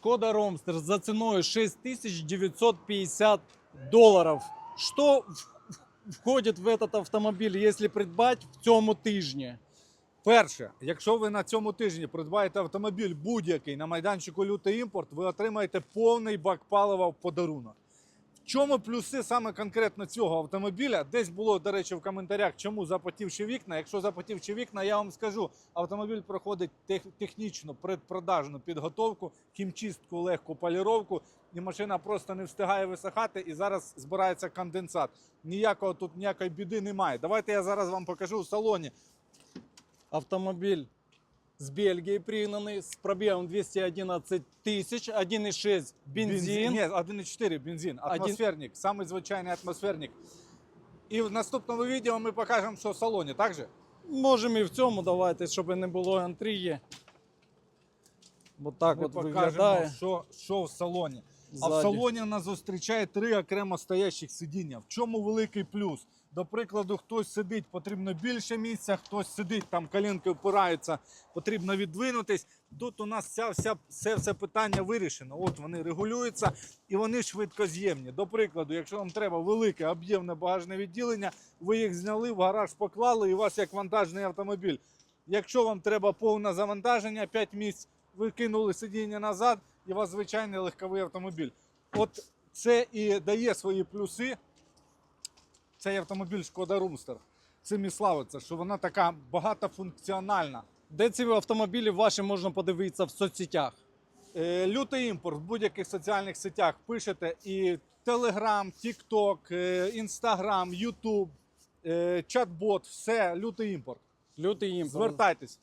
Шкода Ромстер за ценою 6950 доларів. Що входить входит в этот автомобіль, якщо придбати в цьому тижні? Перше, якщо ви на цьому тижні придбаєте автомобіль будь-який на майданчику лютий імпорт, ви отримаєте повний бак палива в подарунок. Чому плюси саме конкретно цього автомобіля? Десь було, до речі, в коментарях, чому запотівші вікна. Якщо запотівші вікна, я вам скажу, автомобіль проходить тех- технічну предпродажну підготовку, хімчистку, легку поліровку, і машина просто не встигає висихати, і зараз збирається конденсат. Ніякого тут ніякої біди немає. Давайте я зараз вам покажу в салоні. Автомобиль с Бельгии пригнанный, с пробегом 211 тысяч, 1,6 бензин. Ні, 1,4 бензин. Атмосферник, самый звичайний атмосферник. І в наступному відео ми покажемо, що в салоні, так же? Можемо і в цьому давайте, щоб не було інтриги. Бо так ми от покажемо, виглядає. що, що в салоні. А в салоні нас зустрічає три окремо стоящих сидіння. В чому великий плюс? До прикладу, хтось сидить, потрібно більше місця, хтось сидить, там колінки впираються, потрібно віддвинутись. Тут у нас вся, вся, все, все питання вирішено. От вони регулюються і вони швидкоз'ємні. До прикладу, якщо вам треба велике об'ємне багажне відділення, ви їх зняли, в гараж поклали, і у вас як вантажний автомобіль. Якщо вам треба повне завантаження, 5 місць, ви кинули сидіння назад, і у вас звичайний легковий автомобіль. От це і дає свої плюси. Цей автомобіль Шкода Румстер. Цим і славиться, що вона така багатофункціональна. Де ці автомобілі ваші можна подивитися в соцсетях? Е, Лютий імпорт в будь-яких соціальних сетях пишете і е, Instagram, YouTube, е, чат-бот, все, лютий імпорт. Лютий імпорт. Звертайтесь.